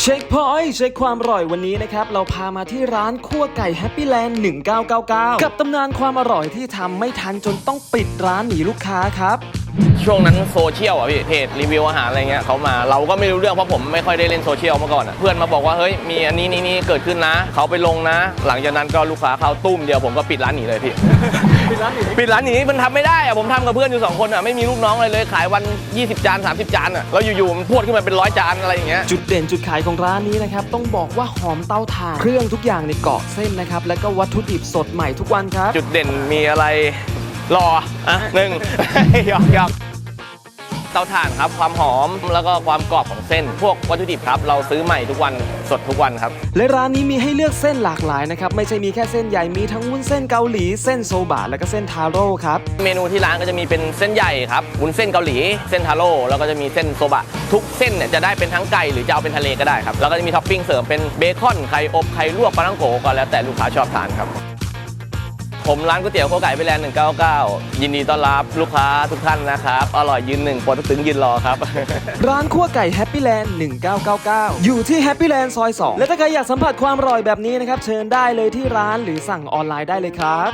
เช็คพอยต์เช็คความอร่อยวันนี้นะครับ เราพามาที่ร้านคั่วไก่แฮปปี้แลนด์1999 กับตำนานความอร่อยที่ทำไม่ทันจนต้องปิดร้านหนีลูกค้าครับ ช่วงนั้นโซเชียลอะพี่เพจรีวิวอาหารอะไรเงี้ยเขามาเราก็ไม่รู้เรื่องเพราะผมไม่ค่อยได้เล่นโซเชียลมาก่อนอะเพื่อนมาบอกว่าเฮ้ยมีอันนี้นี่นี่เกิดขึ้นนะเขาไปลงนะ หลังจากนั้นก็ลูกค้าเข้าตุ้มเดียวผมก็ปิดร้านหนีเลยพี่ ปิดร้านหนีปิดร้านหนีมันทำไม่ได้อะผมทำกับเพื่อนอยู่สองคนอะไม่มีลูกน้องอะไรเลยขายวัน 20 จาน 30 จานอะแล้วอยู่ๆมันพรวดขึ้นมาเป็นร้อยจานอะไรอย่างเงี้ย จุดเด่นจุดขายของร้านนี้นะครับ ต้องบอกว่าหอมเตาถ่านเครื่องทุกอย่างในเกาะเส้นนะครับ และก็วัตถุดิบสดใหม่ทุกวันครับ จุดเด่นมีอะไรรออะหนึ่ง หยอกหยอก เตาถ่านครับ ความหอมแล้วก็ความกรอบของเส้น พวกวัตถุดิบครับ เราซื้อใหม่ทุกวันสดทุกวันครับ และร้านนี้มีให้เลือกเส้นหลากหลายนะครับ ไม่ใช่มีแค่เส้นใหญ่มีทั้งวุ้นเส้นเกาหลีเส้นโซบะและก็เส้นทาโร่ครับ เมนูที่ร้านก็จะมีเป็นเส้นใหญ่ครับวุ้นเส้นเกาหลีเส้นทาโร่แล้วก็จะมีเส้นโซบะทุกเส้นเนี่ยจะได้เป็นทั้งไก่หรือจะเอาเป็นทะเลก็ได้ครับแล้วก็จะมีท็อปปิ้งเสริมเป็นเบคอนไข่อบไข่ลวกปลาท่องโกก็แล้วแต่ลูกค้าชอบทานครับ ผมร้านก๋วยเตี๋ยวโคไก่ไปแลนด์199 ยินดีต้อนรับลูกค้าทุกท่านนะครับ อร่อยยืนหนึ่งปวดตึงยืนรอครับ ร้านคั่วไก่แฮปปี้แลนด์1999 อยู่ที่แฮปปี้แลนด์ซอย 2 และถ้าใครอยากสัมผัสความอร่อยแบบนี้นะครับ เชิญได้เลยที่ร้านหรือสั่งออนไลน์ได้เลยครับ